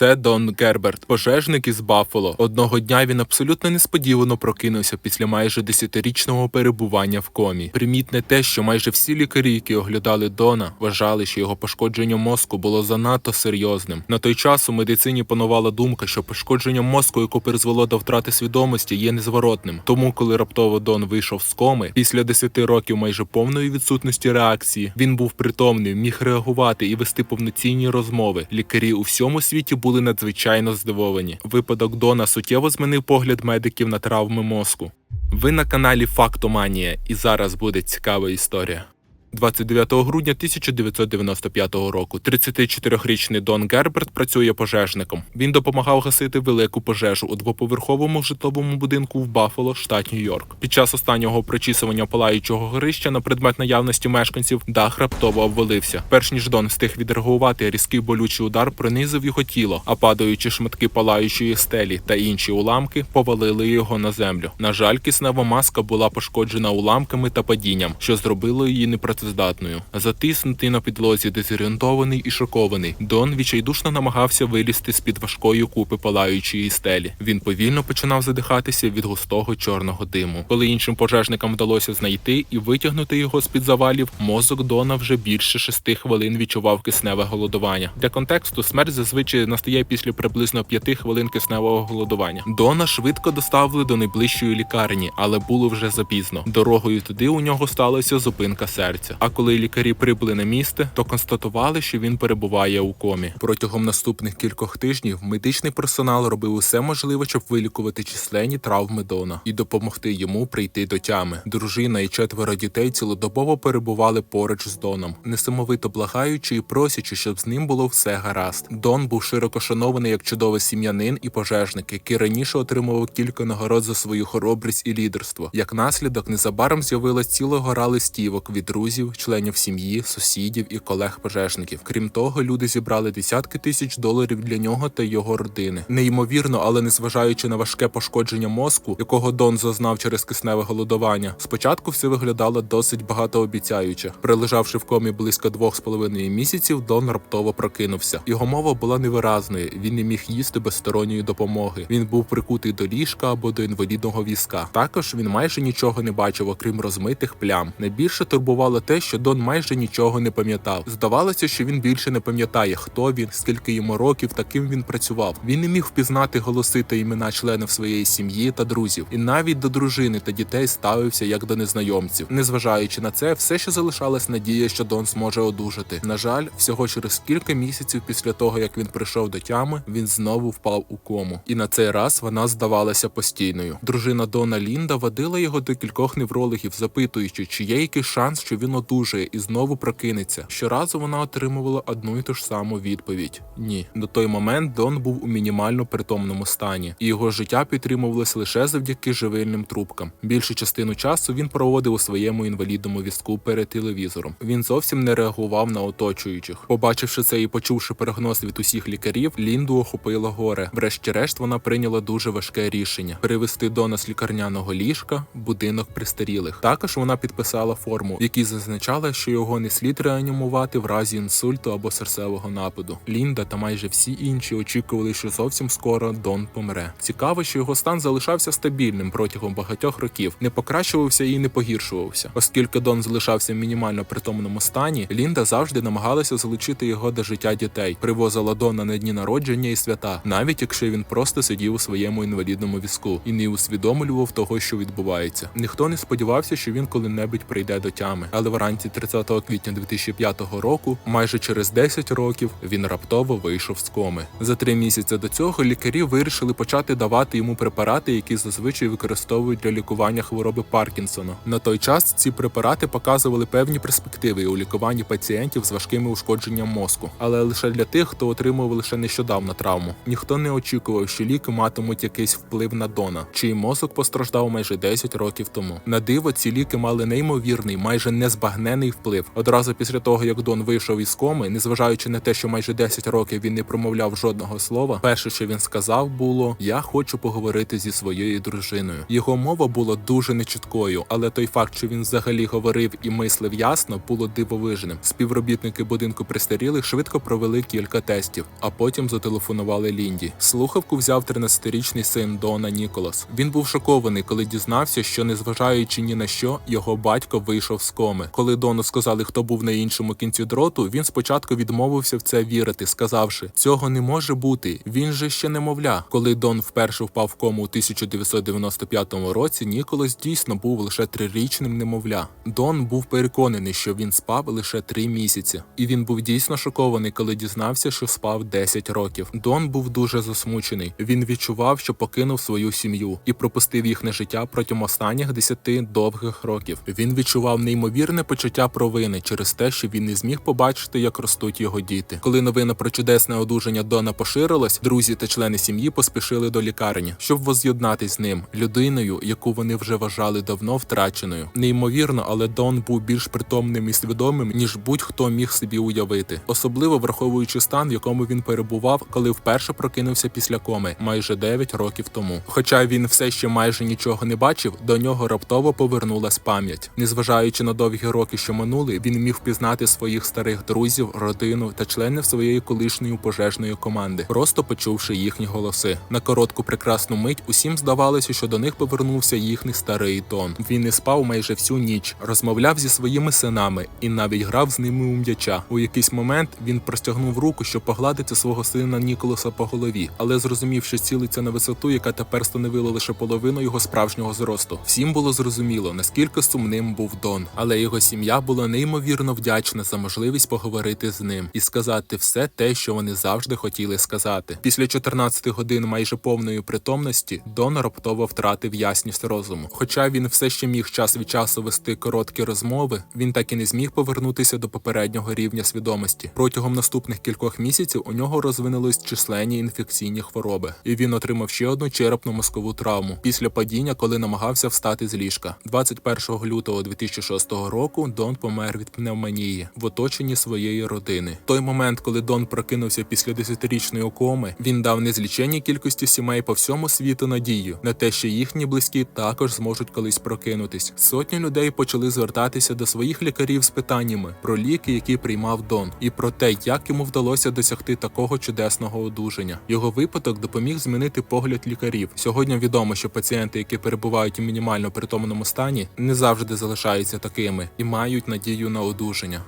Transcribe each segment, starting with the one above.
Це Дон Герберт, пожежник із Баффало. Одного дня він абсолютно несподівано прокинувся після майже десятирічного перебування в комі. Примітне те, що майже всі лікарі, які оглядали Дона, вважали, що його пошкодження мозку було занадто серйозним. На той час у медицині панувала думка, що пошкодження мозку, яке призвело до втрати свідомості, є незворотним. Тому, коли раптово Дон вийшов з коми, після 10 років майже повної відсутності реакції, він був притомний, міг реагувати і вести повноцінні розмови. Лікарі у всьому світі були надзвичайно здивовані. Випадок Дона суттєво змінив погляд медиків на травми мозку. Ви на каналі Фактоманія, і зараз буде цікава історія. 29 грудня 1995 року 34-річний Дон Герберт працює пожежником. Він допомагав гасити велику пожежу у двоповерховому житловому будинку в Баффало, штат Нью-Йорк. Під час останнього прочісування палаючого горища на предмет наявності мешканців дах раптово обвалився. Перш ніж Дон встиг відреагувати, різкий болючий удар пронизив його тіло, а падаючі шматки палаючої стелі та інші уламки повалили його на землю. На жаль, киснева маска була пошкоджена уламками та падінням, що зробило її непрацездатною. Затиснутий на підлозі, дезорієнтований і шокований, Дон відчайдушно намагався вилізти з під важкої купи палаючої стелі. Він повільно починав задихатися від густого чорного диму. Коли іншим пожежникам вдалося знайти і витягнути його з під завалів, мозок Дона вже більше шести хвилин відчував кисневе голодування. Для контексту смерть зазвичай настає після приблизно п'яти хвилин кисневого голодування. Дона швидко доставили до найближчої лікарні, але було вже запізно. Дорогою туди у нього сталася зупинка серця. А коли лікарі прибули на місце, то констатували, що він перебуває у комі. Протягом наступних кількох тижнів медичний персонал робив усе можливе, щоб вилікувати численні травми Дона і допомогти йому прийти до тями. Дружина і четверо дітей цілодобово перебували поруч з Доном, несамовито благаючи і просячи, щоб з ним було все гаразд. Дон був широко шанований як чудовий сім'янин і пожежник, який раніше отримував кілька нагород за свою хоробрість і лідерство. Як наслідок, незабаром з'явилась ціла гора листівок від друзів, членів сім'ї, сусідів і колег-пожежників. Крім того, люди зібрали десятки тисяч доларів для нього та його родини. Неймовірно, але незважаючи на важке пошкодження мозку, якого Дон зазнав через кисневе голодування, спочатку все виглядало досить багатообіцяюче. Прилежавши в комі близько двох з половиною місяців, Дон раптово прокинувся. Його мова була невиразною. Він не міг їсти без сторонньої допомоги. Він був прикутий до ліжка або до інвалідного візка. Також він майже нічого не бачив, окрім розмитих плям. Найбільше турбувало те, що Дон майже нічого не пам'ятав. Здавалося, що він більше не пам'ятає, хто він, скільки йому років, та ким він працював. Він не міг впізнати голоси та імена членів своєї сім'ї та друзів, і навіть до дружини та дітей ставився як до незнайомців. Незважаючи на це, все ще залишалась надія, що Дон зможе одужати. На жаль, всього через кілька місяців після того, як він прийшов до тями, він знову впав у кому. І на цей раз вона здавалася постійною. Дружина Дона Лінда водила його до кількох неврологів, запитуючи, чи є якийсь шанс, що він одужає і знову прокинеться. Щоразу вона отримувала одну і ту ж саму відповідь: ні. До той момент Дон був у мінімально притомному стані, і його життя підтримувалось лише завдяки живильним трубкам. Більшу частину часу він проводив у своєму інвалідному візку перед телевізором. Він зовсім не реагував на оточуючих. Побачивши це і почувши прогноз від усіх лікарів, Лінду охопило горе. Врешті-решт вона прийняла дуже важке рішення перевести Дона з лікарняного ліжка в будинок престарілих. Також вона підписала форму, в якій зазначала, що його не слід реанімувати в разі інсульту або серцевого нападу. Лінда та майже всі інші очікували, що зовсім скоро Дон помре. Цікаво, що його стан залишався стабільним протягом багатьох років, не покращувався і не погіршувався. Оскільки Дон залишався в мінімально притомному стані, Лінда завжди намагалася залучити його до життя дітей, привозила Дона на дні народження і свята, навіть якщо він просто сидів у своєму інвалідному візку і не усвідомлював того, що відбувається. Ніхто не сподівався, що він коли-небудь прийде до тями. Але вранці 30 квітня 2005 року, майже через 10 років, він раптово вийшов з коми. За три місяці до цього лікарі вирішили почати давати йому препарати, які зазвичай використовують для лікування хвороби Паркінсона. На той час ці препарати показували певні перспективи у лікуванні пацієнтів з важкими ушкодженням мозку, але лише для тих, хто отримував лише нещодавно травму. Ніхто не очікував, що ліки матимуть якийсь вплив на Дона, чий мозок постраждав майже 10 років тому. На диво, ці ліки мали неймовірний, майже незбагнений вплив. Одразу після того, як Дон вийшов із коми, незважаючи на те, що майже 10 років він не промовляв жодного слова, перше, що він сказав, було: Я хочу поговорити зі своєю дружиною. Його мова була дуже нечіткою, але той факт, що він взагалі говорив і мислив ясно, було дивовижним. Співробітники будинку престарілих швидко провели кілька тестів, а потім зателефонували Лінді. Слухавку взяв 13-річний син Дона Ніколас. Він був шокований, коли дізнався, що незважаючи ні на що, його батько вийшов з коми. Коли Дону сказали, хто був на іншому кінці дроту, він спочатку відмовився в це вірити, сказавши: цього не може бути. Він же ще немовля. Коли Дон вперше впав в кому у 1995 році, Ніколас дійсно був лише трирічним немовля. Дон був переконаний, що він спав лише три місяці, і він був дійсно шокований, коли дізнався, що спав 10 років. Дон був дуже засмучений. Він відчував, що покинув свою сім'ю і пропустив їхнє життя протягом останніх 10 довгих років. Він відчував неймовірне почуття провини через те, що він не зміг побачити, як ростуть його діти. Коли новина про чудесне одужання Дона поширилась, друзі та члени сім'ї поспішили до лікарні, щоб воз'єднатись з ним, людиною, яку вони вже вважали давно втраченою. Неймовірно, але Дон був більш притомним і свідомим, ніж будь-хто міг собі уявити, особливо враховуючи стан, в якому він перебував, коли вперше прокинувся після коми майже 9 років тому. Хоча він все ще майже нічого не бачив, до нього раптово повернулась пам'ять. Незважаючи на довгі роки, що минули, він міг впізнати своїх старих друзів, родину та членів своєї колишньої пожежної команди, просто почувши їхні голоси. На коротку прекрасну мить усім здавалося, що до них повернувся їхній старий Дон. Він не спав майже всю ніч, розмовляв зі своїми синами і навіть грав з ними у м'яча. У якийсь момент він простягнув руку, щоб погладити свого сина Ніколаса по голові, але зрозумів, що цілиться на висоту, яка тепер становила лише половину його справжнього зросту. Всім було зрозуміло, наскільки сумним був Дон, але його сім'я була неймовірно вдячна за можливість поговорити з ним і сказати все те, що вони завжди хотіли сказати. Після 14 годин майже повної притомності Дон раптово втратив ясність розуму. Хоча він все ще міг час від часу вести короткі розмови, він так і не зміг повернутися до попереднього рівня свідомості. Протягом наступних кількох місяців у нього розвинулись численні інфекційні хвороби, і він отримав ще одну черепно-мозкову травму після падіння, коли намагався встати з ліжка. 21 лютого 2006 року Дон помер від пневмонії в оточенні своєї родини. Той момент, коли Дон прокинувся після десятирічної коми, він дав незліченній кількості сімей по всьому світу надію на те, що їхні близькі також зможуть колись прокинутись. Сотні людей почали звертатися до своїх лікарів з питаннями про ліки, які приймав Дон, і про те, як йому вдалося досягти такого чудесного одужання. Його випадок допоміг змінити погляд лікарів. Сьогодні відомо, що пацієнти, які перебувають у мінімально притомному стані, не завжди залишаються такими і мають надію на одужання.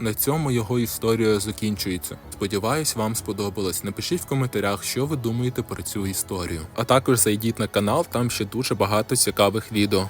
На цьому його історія закінчується. Сподіваюсь, вам сподобалось. Напишіть в коментарях, що ви думаєте про цю історію. А також зайдіть на канал, там ще дуже багато цікавих відео.